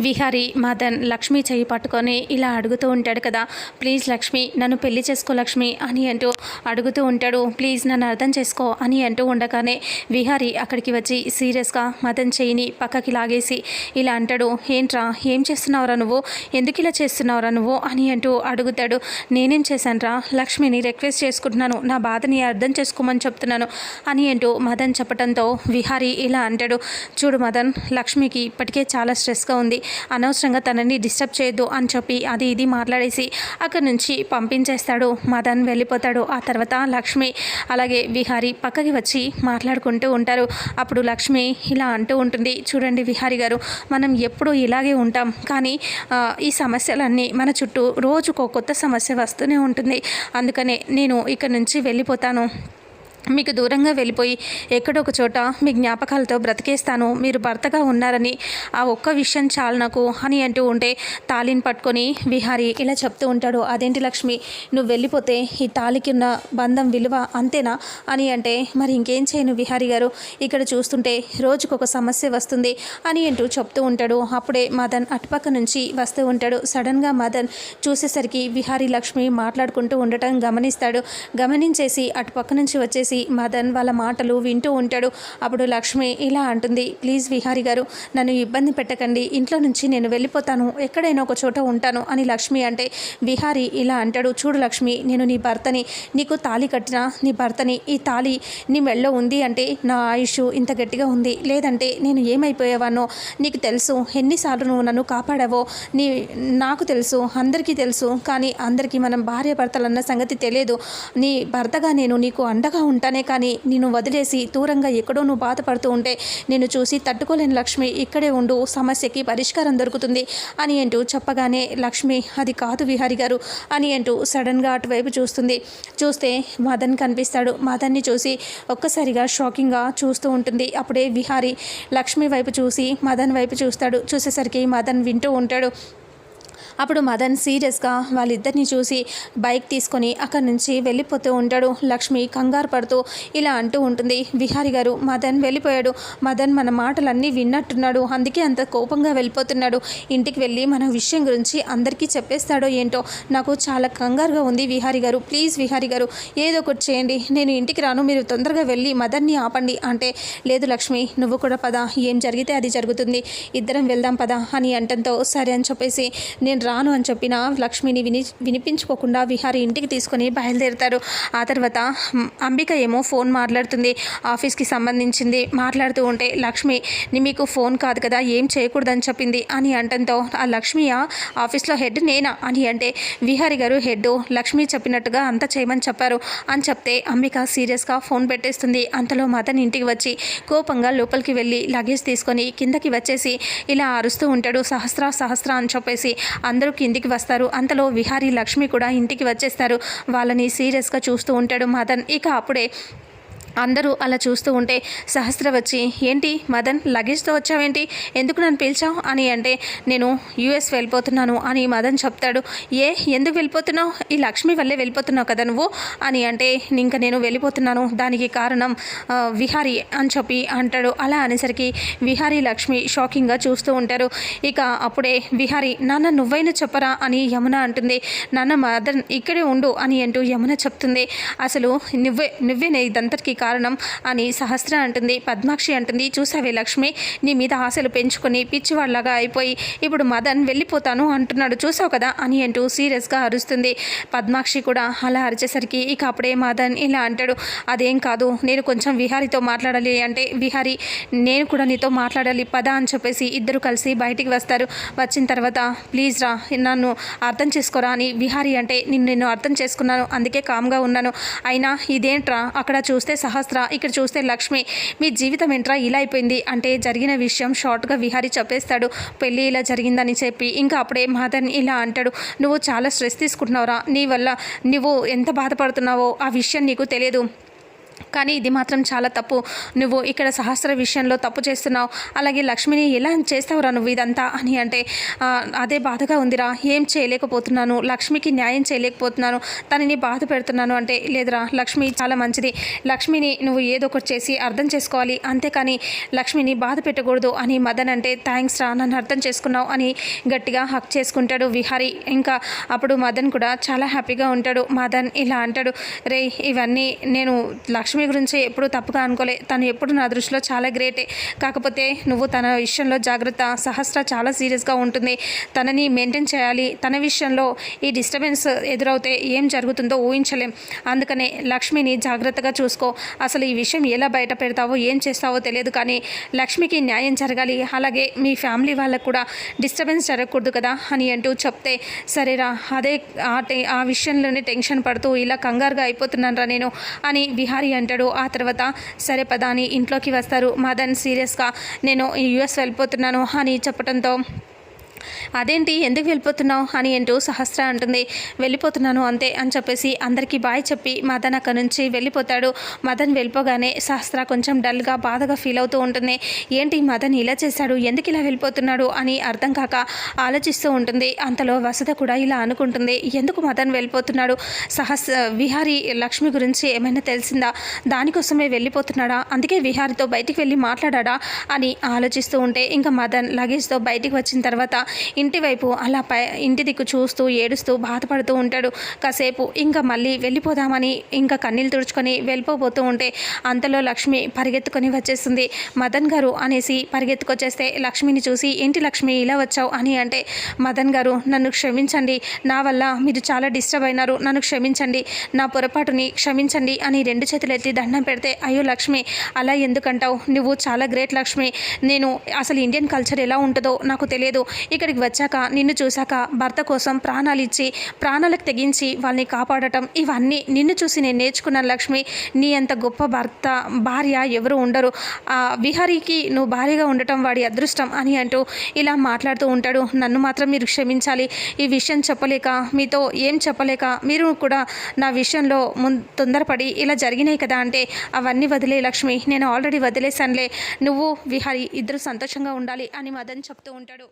విహారి మదన్ లక్ష్మి చేయి పట్టుకొని ఇలా అడుగుతూ ఉంటాడు కదా ప్లీజ్ లక్ష్మి నన్ను పెళ్ళి చేసుకో లక్ష్మి అని అంటూ అడుగుతూ ఉంటాడు. ప్లీజ్ నన్ను అర్థం చేసుకో అని అంటూ ఉండగానే విహారి అక్కడికి వచ్చి సీరియస్గా మదన్ చేయిని పక్కకి లాగేసి ఇలా అంటాడు ఏంట్రా ఏం చేస్తున్నావురా నువ్వు? ఎందుకు ఇలా చేస్తున్నావురా నువ్వు? అని అంటూ అడుగుతాడు. నేనేం చేశానురా? లక్ష్మిని రిక్వెస్ట్ చేసుకుంటున్నాను. నా బాధని అర్థం చేసుకోమని చెప్తున్నాను అని అంటూ మదన్ చెప్పడంతో విహారి ఇలా అంటాడు. చూడు మదన్ లక్ష్మికి ఇప్పటికే చాలా స్ట్రెస్గా ఉంది. అనవసరంగా తనని డిస్టర్బ్ చేయొద్దు అని చెప్పి అది ఇది మాట్లాడేసి అక్కడి నుంచి పంపించేస్తాడు. మదన్ వెళ్ళిపోతాడు. ఆ తర్వాత లక్ష్మి అలాగే విహారి పక్కకి వచ్చి మాట్లాడుకుంటూ ఉంటారు. అప్పుడు లక్ష్మి ఇలా అంటూ ఉంటుంది. చూడండి విహారి గారు మనం ఎప్పుడూ ఇలాగే ఉంటాం. కానీ ఈ సమస్యలన్నీ మన చుట్టూ రోజుకో కొత్త సమస్య వస్తూనే ఉంటుంది. అందుకనే నేను ఇక్కడ నుంచి వెళ్ళిపోతాను. మీకు దూరంగా వెళ్ళిపోయి ఎక్కడో చోట మీ జ్ఞాపకాలతో బ్రతికేస్తాను మీరు భర్తగా ఉన్నారని ఆ ఒక్క విషయం చాలు నాకు అని అంటూ ఉంటే తాళిని పట్టుకొని విహారి ఇలా చెప్తూ ఉంటాడు అదేంటి లక్ష్మి నువ్వు వెళ్ళిపోతే ఈ తాళికి ఉన్న బంధం విలువ అంతేనా? అని అంటే మరి ఇంకేం చేయను విహారి గారు ఇక్కడ చూస్తుంటే రోజుకొక సమస్య వస్తుంది అని అంటూ చెప్తూ ఉంటాడు. అప్పుడే మదన్ అటుపక్క నుంచి వస్తూ ఉంటాడు. సడన్గా మదన్ చూసేసరికి విహారీ లక్ష్మి మాట్లాడుకుంటూ ఉండటం గమనిస్తాడు. గమనించేసి అటుపక్క నుంచి వచ్చేసి మదన్ వాళ్ళ మాటలు వింటూ ఉంటాడు. అప్పుడు లక్ష్మి ఇలా అంటుంది ప్లీజ్ విహారి గారు నన్ను ఇబ్బంది పెట్టకండి. ఇంట్లో నుంచి నేను వెళ్ళిపోతాను. ఎక్కడైనా ఒక చోట ఉంటాను అని లక్ష్మి అంటే విహారి ఇలా అంటాడు. చూడు లక్ష్మి నేను నీ భర్తని నీకు తాళి కట్టిన నీ భర్తని ఈ తాళి నీ మెళ్ళో ఉంది అంటే నా ఆయుష్ ఇంత గట్టిగా ఉంది. లేదంటే నేను ఏమైపోయేవానో నీకు తెలుసు ఎన్నిసార్లు నువ్వు నన్ను కాపాడావో? నీ నాకు తెలుసు అందరికీ తెలుసు. కానీ అందరికీ మనం భార్య భర్తలన్న సంగతి తెలియదు. నీ భర్తగా నేను నీకు అండగా ఉంటాను కానీ నేను వదిలేసి దూరంగా ఎక్కడో నువ్వు బాధపడుతూ ఉంటే నేను చూసి తట్టుకోలేని లక్ష్మి ఇక్కడే ఉండు సమస్యకి పరిష్కారం దొరుకుతుంది అని అంటూ చెప్పగానే లక్ష్మి అది కాదు విహారి గారు అని అంటూ సడన్గా అటువైపు చూస్తుంది. చూస్తే మదన్ కనిపిస్తాడు. మదన్ని చూసి ఒక్కసారిగా షాకింగ్గా చూస్తూ ఉంటుంది. అప్పుడే విహారి లక్ష్మి వైపు చూసి మదన్ వైపు చూస్తాడు. చూసేసరికి మదన్ వింటూ ఉంటాడు. అప్పుడు మదన్ సీరియస్గా వాళ్ళిద్దరిని చూసి బైక్ తీసుకొని అక్కడి నుంచి వెళ్ళిపోతూ ఉంటాడు. లక్ష్మి కంగారు పడుతూ ఇలా అంటూ ఉంటుంది. విహారి గారు మదన్ వెళ్ళిపోయాడు. మదన్ మన మాటలన్నీ విన్నట్టున్నాడు. అందుకే అంత కోపంగా వెళ్ళిపోతున్నాడు. ఇంటికి వెళ్ళి మన విషయం గురించి అందరికీ చెప్పేస్తాడో ఏంటో నాకు చాలా కంగారుగా ఉంది విహారి గారు. ప్లీజ్ విహారి గారు ఏదో ఒకటి చేయండి. నేను ఇంటికి రాను. మీరు తొందరగా వెళ్ళి మదన్ని ఆపండి. అంటే లేదు లక్ష్మి నువ్వు కూడా పద. ఏం జరిగితే అది జరుగుతుంది. ఇద్దరం వెళ్దాం పద అని అంటంతో సరే అని చెప్పేసి నేను రాను అని చెప్పిన లక్ష్మిని విని వినిపించుకోకుండా విహారి ఇంటికి తీసుకొని బయలుదేరుతారు. ఆ తర్వాత అంబిక ఏమో ఫోన్ మాట్లాడుతుంది. ఆఫీస్కి సంబంధించింది మాట్లాడుతూ ఉంటే లక్ష్మి మీకు ఫోన్ కాదు కదా ఏం చేయకూడదని చెప్పింది అని అంటంతో ఆ లక్ష్మియా? ఆఫీస్లో హెడ్ నేనా? అని అంటే విహారి గారు హెడ్ లక్ష్మి చెప్పినట్టుగా అంతా చేయమని చెప్పారు. అని చెప్తే అంబిక సీరియస్గా ఫోన్ పెట్టేస్తుంది. అంతలో మదన్ ఇంటికి వచ్చి కోపంగా లోపలికి వెళ్ళి లగేజ్ తీసుకొని కిందకి వచ్చేసి ఇలా అరుస్తూ ఉంటాడు సహస్ర సహస్ర అని చెప్పేసి అందరూ కిందికి వస్తారు. అంతలో విహారీ లక్ష్మి కూడా ఇంటికి వచ్చేస్తారు. వాళ్ళని సీరియస్గా చూస్తూ ఉంటాడు మదన్. ఇక అప్పుడే అందరూ అలా చూస్తూ ఉంటే సహస్ర వచ్చి ఏంటి మదన్ లగేజ్తో వచ్చావేంటి? ఎందుకు నన్ను పిలిచావు? అని అంటే నేను యూఎస్ వెళ్ళిపోతున్నాను అని మదన్ చెప్తాడు. ఏ ఎందుకు వెళ్ళిపోతున్నావు? ఈ లక్ష్మి వల్లే వెళ్ళిపోతున్నావు కదా నువ్వు? అని అంటే ఇంకా నేను వెళ్ళిపోతున్నాను దానికి కారణం విహారీ అని చెప్పి అంటాడు. అలా అనేసరికి విహారీ లక్ష్మి షాకింగ్గా చూస్తూ ఉంటారు. ఇక అప్పుడే విహారీ నాన్న నువ్వైనా చెప్పరా? అని యమున అంటుంది. నాన్న మదన్ ఇక్కడే ఉండు అని అంటూ యమున చెప్తుంది. అసలు నువ్వే నువ్వేనే ఇదంతటికి కారణం అని సహస్ర అంటుంది. పద్మాక్షి అంటుంది చూసావే లక్ష్మి నీ మీద ఆశలు పెంచుకొని పిచ్చివాళ్ళలాగా అయిపోయి ఇప్పుడు మదన్ వెళ్ళిపోతాను అంటున్నాడు. చూసావు కదా? అని అంటూ సీరియస్గా అరుస్తుంది. పద్మాక్షి కూడా అలా అరిచేసరికి ఇక అప్పుడే మదన్ ఇలా అంటాడు అదేం కాదు నేను కొంచెం విహారితో మాట్లాడాలి అంటే విహారి నేను కూడా నీతో మాట్లాడాలి పద అని చెప్పేసి ఇద్దరు కలిసి బయటికి వస్తారు. వచ్చిన తర్వాత ప్లీజ్ రా నన్ను అర్థం చేసుకోరా అని విహారి అంటే నేను నిన్ను అర్థం చేసుకున్నాను అందుకే కామ్గా ఉన్నాను. అయినా ఇదేంట్రా అక్కడ చూస్తే సహస్ర. ఇక్కడ చూస్తే లక్ష్మి మీ జీవితం ఏంట్రా ఇలా అయిపోయింది. అంటే జరిగిన విషయం షార్ట్గా విహారి చెప్పేస్తాడు. పెళ్ళి ఇలా జరిగిందని చెప్పి ఇంకా అప్పుడే మదన్ ఇలా అంటాడు నువ్వు చాలా స్ట్రెస్ తీసుకుంటున్నావురా. నీ వల్ల నువ్వు ఎంత బాధపడుతున్నావో ఆ విషయం నీకు తెలియదు. కానీ ఇది మాత్రం చాలా తప్పు. నువ్వు ఇక్కడ సహస్ర విషయంలో తప్పు చేస్తున్నావు. అలాగే లక్ష్మిని ఎలా చేస్తావురా నువ్వు ఇదంతా అని అంటే అదే బాధగా ఉందిరా. ఏం చేయలేకపోతున్నాను. లక్ష్మికి న్యాయం చేయలేకపోతున్నాను. తనని బాధ పెడుతున్నాను అంటే లేదురా లక్ష్మి చాలా మంచిది. లక్ష్మిని నువ్వు ఏదో ఒకటి చేసి అర్థం చేసుకోవాలి. అంతేకాని లక్ష్మిని బాధ పెట్టకూడదు అని మదన్ అంటే థ్యాంక్స్ రా నన్ను అర్థం చేసుకున్నావు అని గట్టిగా హక్ చేసుకుంటాడు విహారీ. ఇంకా అప్పుడు మదన్ కూడా చాలా హ్యాపీగా ఉంటాడు. మదన్ ఇలా అంటాడు రే ఇవన్నీ నేను లక్ష్మి లక్ష్మి గురించి ఎప్పుడూ తప్పుగా అనుకోలే. తను ఎప్పుడు నా దృష్టిలో చాలా గ్రేటే. కాకపోతే నువ్వు తన విషయంలో జాగ్రత్త సహస్ర చాలా సీరియస్గా ఉంటుంది. తనని మెయింటైన్ చేయాలి. తన విషయంలో ఈ డిస్టర్బెన్స్ ఎదురవుతే ఏం జరుగుతుందో ఊహించలేం. అందుకనే లక్ష్మిని జాగ్రత్తగా చూసుకో. అసలు ఈ విషయం ఎలా బయట పెడతావో ఏం చేస్తావో తెలియదు కానీ లక్ష్మికి న్యాయం జరగాలి. అలాగే మీ ఫ్యామిలీ వాళ్ళకు కూడా డిస్టర్బెన్స్ జరగకూడదు కదా అని అంటూ చెప్తే సరేరా అదే ఆ టె ఆ విషయంలోనే టెన్షన్ పడుతూ ఇలా కంగారుగా అయిపోతున్నాను రా నేను అని విహారీ అంటాడు. ఆ తర్వాత సరే పదా అని ఇంట్లోకి వస్తారు. మదన్ సీరియస్గా నేను యుఎస్ వెళ్ళిపోతున్నాను అని చెప్పడంతో అదేంటి ఎందుకు వెళ్ళిపోతున్నావు అని అంటూ సహస్ర అంటుంది. వెళ్ళిపోతున్నాను అంతే అని చెప్పేసి అందరికీ బాయ్ చెప్పి మదన్ అక్కడి నుంచి వెళ్ళిపోతాడు. మదన్ వెళ్ళిపోగానే సహస్ర కొంచెం డల్గా బాధగా ఫీల్ అవుతూ ఉంటుంది. ఏంటి మదన్ ఇలా చేశాడు? ఎందుకు ఇలా వెళ్ళిపోతున్నాడు అని అర్థం కాక ఆలోచిస్తూ ఉంటుంది. అంతలో వసత కూడా ఇలా అనుకుంటుంది. ఎందుకు మదన్ వెళ్ళిపోతున్నాడు? సహస్ విహారీ లక్ష్మి గురించి ఏమైనా తెలిసిందా? దానికోసమే వెళ్ళిపోతున్నాడా? అందుకే విహారితో బయటికి వెళ్ళి మాట్లాడా అని ఆలోచిస్తూ ఉంటే ఇంకా మదన్ లగేజ్తో బయటికి వచ్చిన తర్వాత ఇంటివైపు అలా పై ఇంటి దిక్కు చూస్తూ ఏడుస్తూ బాధపడుతూ ఉంటాడు. కాసేపు ఇంకా మళ్ళీ వెళ్ళిపోదామని ఇంకా కన్నీళ్ళు తుడుచుకొని వెళ్ళిపోబోతూ ఉంటే అంతలో లక్ష్మి పరిగెత్తుకొని వచ్చేస్తుంది. మదన్ గారు అనేసి పరిగెత్తుకొచ్చేస్తే లక్ష్మిని చూసి ఏంటి లక్ష్మి ఇలా వచ్చావు? అని అంటే మదన్ గారు నన్ను క్షమించండి. నా వల్ల మీరు చాలా డిస్టర్బ్ అయినారు. నన్ను క్షమించండి. నా పొరపాటుని క్షమించండి అని రెండు చేతులు ఎత్తి దండం పెడితే అయ్యో లక్ష్మి అలా ఎందుకంటావు? నువ్వు చాలా గ్రేట్ లక్ష్మి. నేను అసలు ఇండియన్ కల్చర్ ఎలా ఉంటుందో నాకు తెలియదు. ఇక్కడికి వచ్చాక నిన్ను చూశాక భర్త కోసం ప్రాణాలు ఇచ్చి ప్రాణాలకు తెగించి వాళ్ళని కాపాడటం ఇవన్నీ నిన్ను చూసి నేను నేర్చుకున్నాను లక్ష్మి. నీ అంత గొప్ప భర్త భార్య ఎవరు ఉండరు. ఆ విహారీకి నువ్వు భార్యగా ఉండటం వాడి అదృష్టం అని అంటూ ఇలా మాట్లాడుతూ ఉంటాడు. నన్ను మాత్రం మీరు క్షమించాలి. ఈ విషయం చెప్పలేక మీతో ఏం చెప్పలేక మీరు కూడా నా విషయంలో ముం తొందరపడి ఇలా జరిగినాయి కదా అంటే అవన్నీ వదిలే లక్ష్మి. నేను ఆల్రెడీ వదిలేశానులే. నువ్వు విహారీ ఇద్దరు సంతోషంగా ఉండాలి అని మదన్ చెప్తూ ఉంటాడు.